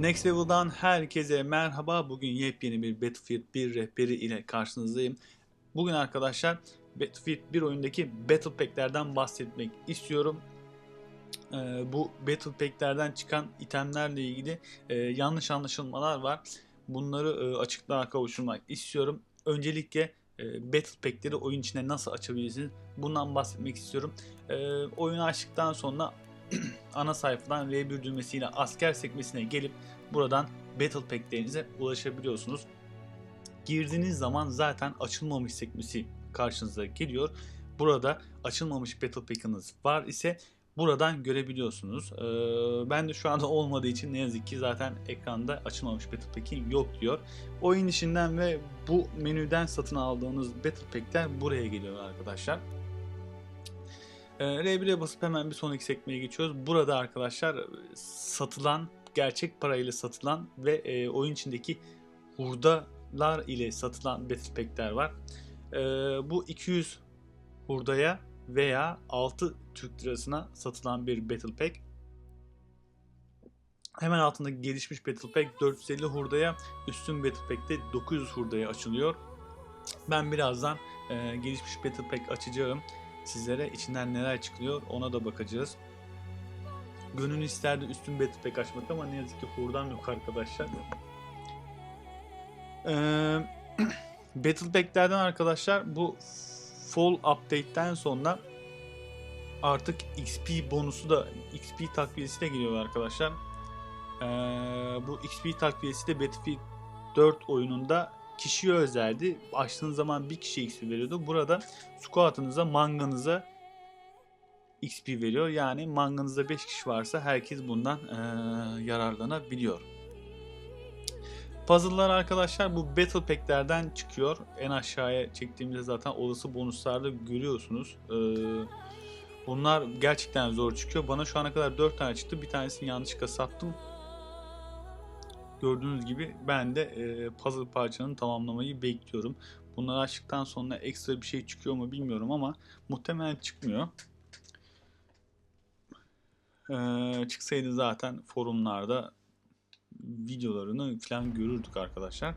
Next Level'dan herkese merhaba. Bugün yepyeni bir Battlefield 1 rehberi ile karşınızdayım. Bugün arkadaşlar Battlefield 1 oyundaki Battle Pack'lerden bahsetmek istiyorum. Ee, bu Battle Pack'lerden çıkan itemlerle ilgili e, yanlış anlaşılmalar var. Bunları e, açıklığa kavuşturmak istiyorum. Öncelikle e, Battle Pack'leri oyun içinde nasıl açabilirsiniz? Bundan bahsetmek istiyorum. E, oyunu açtıktan sonra ana sayfadan R1 düğmesiyle asker sekmesine gelip buradan Battle Pack'lerinize ulaşabiliyorsunuz. Girdiğiniz zaman zaten açılmamış sekmesi karşınıza geliyor. Burada açılmamış Battle Pack'ınız var ise buradan görebiliyorsunuz. Ee, ben de şu anda olmadığı için ne yazık ki zaten ekranda açılmamış Battle Pack'in yok diyor. Oyun içinden ve bu menüden satın aldığınız Battle Pack'ler buraya geliyor arkadaşlar. Ee, R1'e basıp hemen bir sonraki sekmeye geçiyoruz. Burada arkadaşlar satılan, gerçek parayla satılan ve e, oyun içindeki hurdalar ile satılan Battle Pack'ler var. Ee, bu 200 hurdaya veya 6 Türk lirasına satılan bir Battle Pack. Hemen altındaki gelişmiş Battle Pack 450 hurdaya, üstün Battle Pack'te 900 hurdaya açılıyor. Ben birazdan e, gelişmiş Battle Pack açacağım. Sizlere içinden neler çıkıyor ona da bakacağız. Gönül isterdi üstün Battle Pack açmak ama ne yazık ki hurdan yok arkadaşlar. Ee, Battle Pack'lerden arkadaşlar bu Fall Update'ten sonra artık XP bonusu da XP takviyesi de geliyor arkadaşlar. Ee, bu XP takviyesi de Battlefield 4 oyununda kişiye özeldi. Açtığınız zaman bir kişi XP veriyordu. Burada squat'ınıza, manganıza XP veriyor. Yani manganızda 5 kişi varsa herkes bundan ee, yararlanabiliyor. Puzzle'lar arkadaşlar bu Battle Pack'lerden çıkıyor. En aşağıya çektiğimizde zaten olası bonuslarda görüyorsunuz. Ee, bunlar gerçekten zor çıkıyor. Bana şu ana kadar 4 tane çıktı. Bir tanesini yanlışlıkla sattım. Gördüğünüz gibi ben de e, puzzle parçanın tamamlamayı bekliyorum. Bunları açtıktan sonra ekstra bir şey çıkıyor mu bilmiyorum ama muhtemelen çıkmıyor. Ee, çıksaydı zaten forumlarda videolarını falan görürdük arkadaşlar.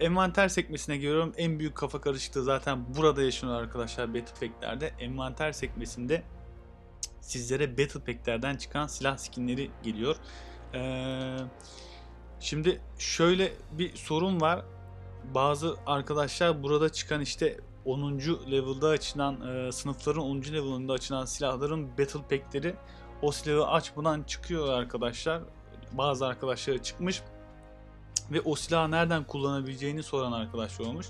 Envanter sekmesine geliyorum. En büyük kafa karışıklığı zaten burada yaşanıyor arkadaşlar Battle Pack'lerde. Envanter sekmesinde sizlere Battle Pack'lerden çıkan silah skinleri geliyor. Ee, şimdi şöyle bir sorun var. Bazı arkadaşlar burada çıkan işte 10. level'da açılan e, sınıfların 10. level'ında açılan silahların Battle Pack'leri o silahı açmadan çıkıyor arkadaşlar bazı arkadaşlara çıkmış ve o silahı nereden kullanabileceğini soran arkadaşlar olmuş.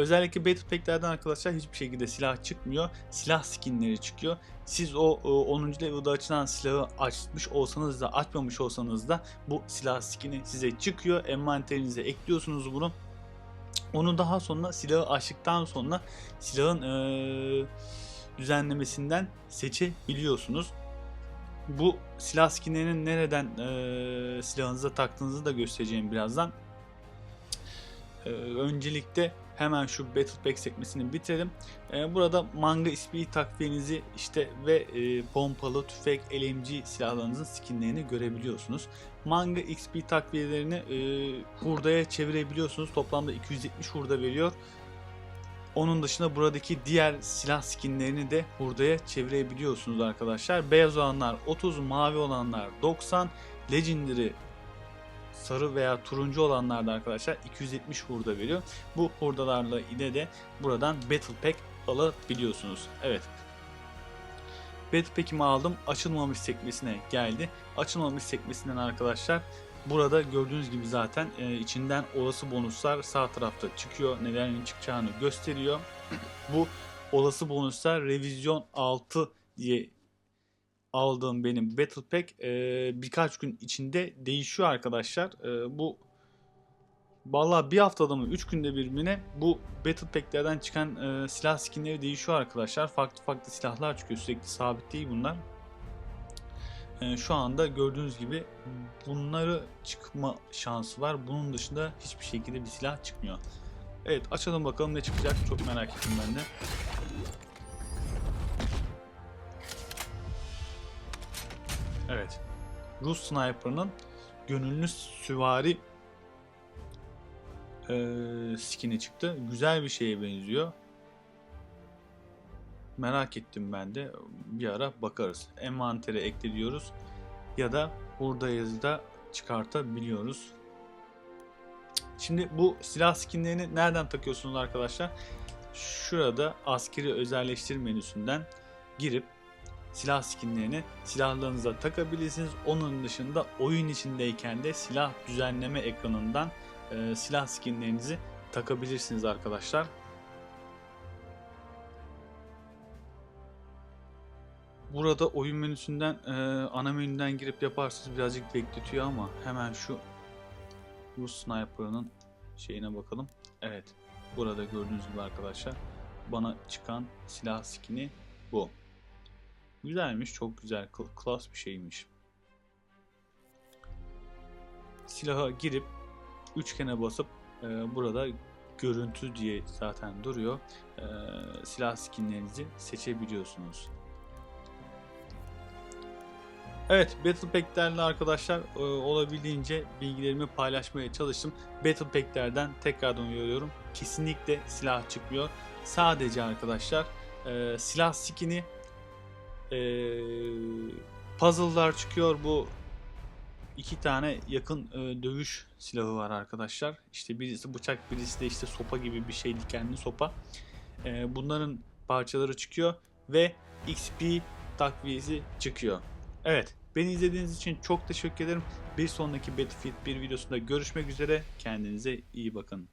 Özellikle Battle Pack'lerden arkadaşlar hiçbir şekilde silah çıkmıyor. Silah skinleri çıkıyor. Siz o 10. level'da açılan silahı açmış olsanız da açmamış olsanız da bu silah skini size çıkıyor. Envanterinize ekliyorsunuz bunu. Onu daha sonra silahı açtıktan sonra silahın ee, düzenlemesinden seçebiliyorsunuz bu silah skinlerinin nereden e, silahınıza taktığınızı da göstereceğim birazdan. E, öncelikle hemen şu Battle Pack sekmesini bitirelim. E, burada manga ismi takviyenizi işte ve e, pompalı, tüfek, LMG silahlarınızın skinlerini görebiliyorsunuz. Manga XP takviyelerini e, hurdaya çevirebiliyorsunuz. Toplamda 270 hurda veriyor. Onun dışında buradaki diğer silah skinlerini de hurdaya çevirebiliyorsunuz arkadaşlar. Beyaz olanlar 30, mavi olanlar 90, Legendary sarı veya turuncu olanlar da arkadaşlar 270 hurda veriyor. Bu hurdalarla ile de buradan Battle Pack alabiliyorsunuz. Evet. Battle Pack'imi aldım. Açılmamış sekmesine geldi. Açılmamış sekmesinden arkadaşlar Burada gördüğünüz gibi zaten e, içinden olası bonuslar sağ tarafta çıkıyor. Nelerin çıkacağını gösteriyor. Bu olası bonuslar revizyon 6 diye aldığım benim Battle Pack e, birkaç gün içinde değişiyor arkadaşlar. E, bu Vallahi bir haftada mı 3 günde bir mi ne bu Battle Pack'lerden çıkan e, silah skinleri değişiyor arkadaşlar. Farklı farklı silahlar çıkıyor sürekli sabit değil bunlar. Ee, şu anda gördüğünüz gibi bunları çıkma şansı var. Bunun dışında hiçbir şekilde bir silah çıkmıyor. Evet açalım bakalım ne çıkacak çok merak ettim ben de. Evet. Rus Sniper'ın gönüllü süvari eee skin'i çıktı. Güzel bir şeye benziyor. Merak ettim ben de. Bir ara bakarız. Envantere ekle diyoruz. Ya da burada yazıda çıkartabiliyoruz. Şimdi bu silah skinlerini nereden takıyorsunuz arkadaşlar? Şurada askeri özelleştir menüsünden girip silah skinlerini silahlarınıza takabilirsiniz. Onun dışında oyun içindeyken de silah düzenleme ekranından e, silah skinlerinizi takabilirsiniz arkadaşlar. Burada oyun menüsünden e, ana menüden girip yaparsınız birazcık bekletiyor ama hemen şu bu sniper'ın şeyine bakalım. Evet. Burada gördüğünüz gibi arkadaşlar bana çıkan silah skini bu. Güzelmiş, çok güzel, kl- klas bir şeymiş. Silaha girip üçgene basıp e, burada görüntü diye zaten duruyor. E, silah skinlerinizi seçebiliyorsunuz. Evet, Battle Pack'lerle arkadaşlar e, olabildiğince bilgilerimi paylaşmaya çalıştım. Battle Pack'lerden tekrardan uyarıyorum. Kesinlikle silah çıkmıyor. Sadece arkadaşlar e, silah skin'i e, puzzle'lar çıkıyor. Bu iki tane yakın e, dövüş silahı var arkadaşlar. İşte birisi bıçak, birisi de işte sopa gibi bir şey, dikenli sopa. E, bunların parçaları çıkıyor ve XP takviyesi çıkıyor. Evet, beni izlediğiniz için çok teşekkür ederim. Bir sonraki Battlefield 1 videosunda görüşmek üzere. Kendinize iyi bakın.